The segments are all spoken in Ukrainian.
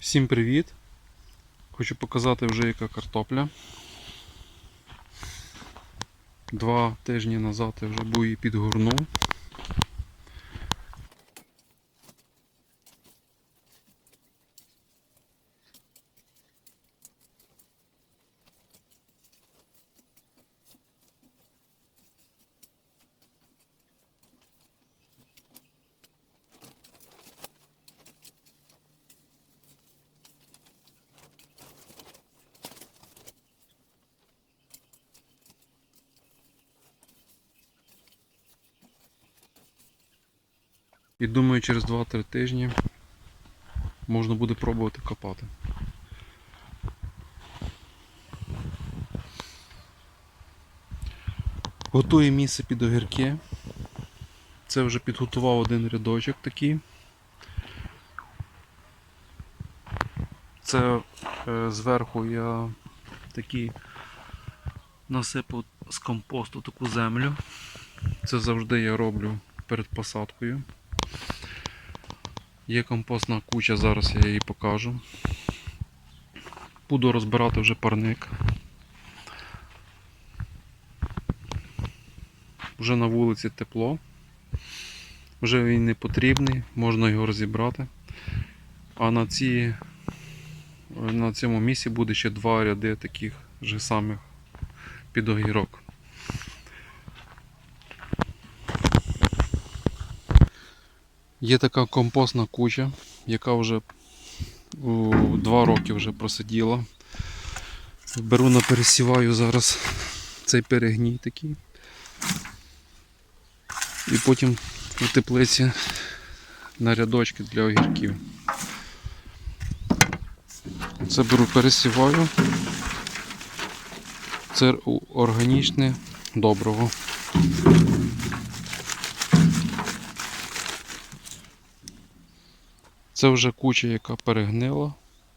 Всім привіт! Хочу показати вже яка картопля. Два тижні назад я вже її підгорнув. І думаю, через 2-3 тижні можна буде пробувати копати. Готую місце під огірки. Це вже підготував один рядочок такий. Це е, зверху я такий насипав з компосту таку землю. Це завжди я роблю перед посадкою. Є компостна куча, зараз я її покажу. Буду розбирати вже парник. Вже на вулиці тепло. Вже він не потрібний, можна його розібрати. А на, ці, на цьому місці буде ще два ряди таких же самих під Є така компостна куча, яка вже у, два роки вже просиділа. Беру на пересіваю зараз цей перегній такий. І потім у теплиці на рядочки для огірків. Це беру пересіваю. Це органічне добриво. Це вже куча, яка перегнила,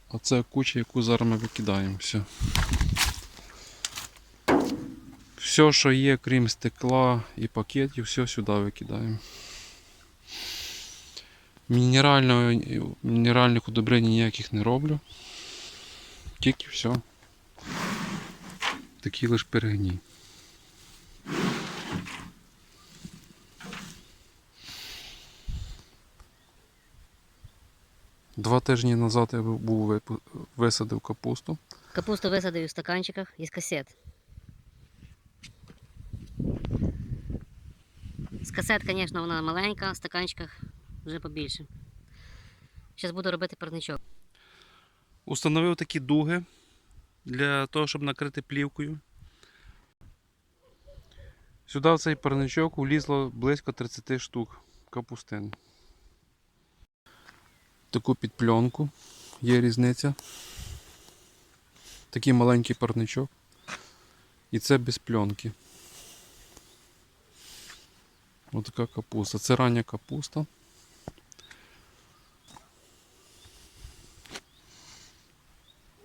а це куча, яку зараз ми викидаємо. Все. Все, що є, крім стекла і пакетів, все сюди викидаємо. Мінерального, мінеральних удобрень ніяких не роблю. Тільки все. Такий лише перегній. Два тижні назад я був висадив капусту. Капусту висадив у стаканчиках із касет. З касет, звісно, вона маленька, в стаканчиках вже побільше. Зараз буду робити парничок. Установив такі дуги для того, щоб накрити плівкою. Сюди в цей парничок влізло близько 30 штук капустин. Таку підпленку є різниця. Такий маленький парничок. І це без пленки. Ось така капуста. Це рання капуста.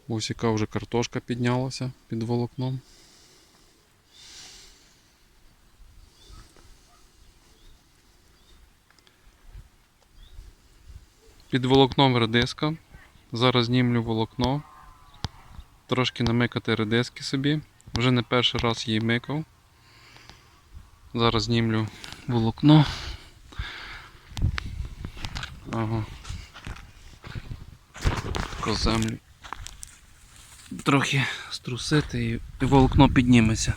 Ось яка вже картошка піднялася під волокном. Під волокном редиска. Зараз знімлю волокно. Трошки намикати редиски собі. Вже не перший раз її микав. Зараз знімлю волокно. Ага. Таку землю трохи струсити і волокно підніметься.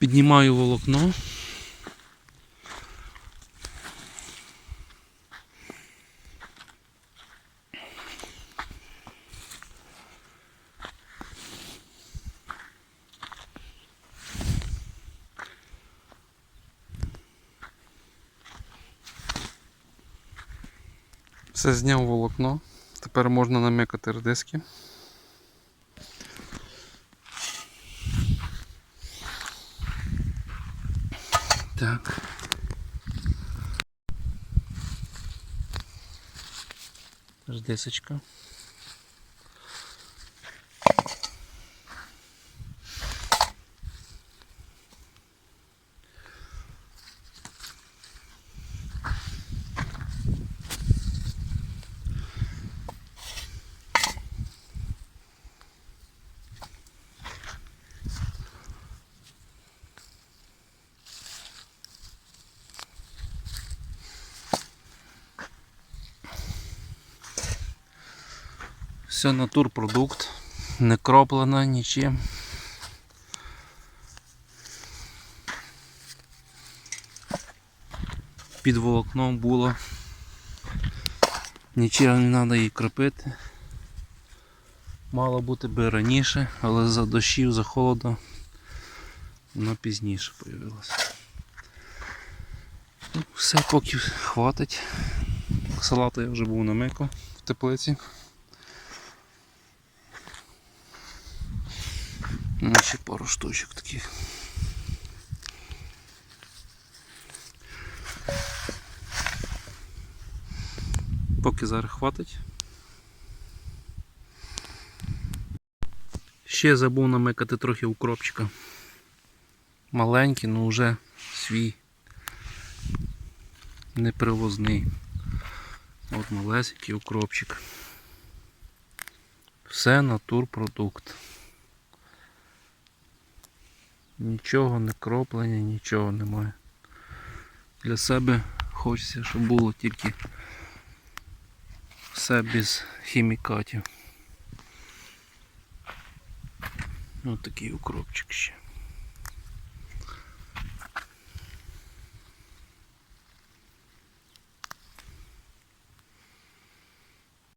Піднімаю волокно. Все зняв волокно. Тепер можна намикати редиски. Так. Редисочка. Все натурпродукт, не кроплено нічим. Під волокном було. Нічого не треба її кропити. Мало бути би раніше, але за дощів, за холоду вона пізніше з'явилася. Ну, Все поки хватить. Салату я вже був намико в теплиці. Ну, ще пару штучок таких. Поки зараз хватить. Ще забув намикати трохи укропчика. Маленький, але вже свій. Непривозний. От малесенький укропчик. Все натурпродукт. Нічого не кроплення, нічого немає. Для себе хочеться, щоб було тільки все без хімікатів. Ось такий укропчик ще.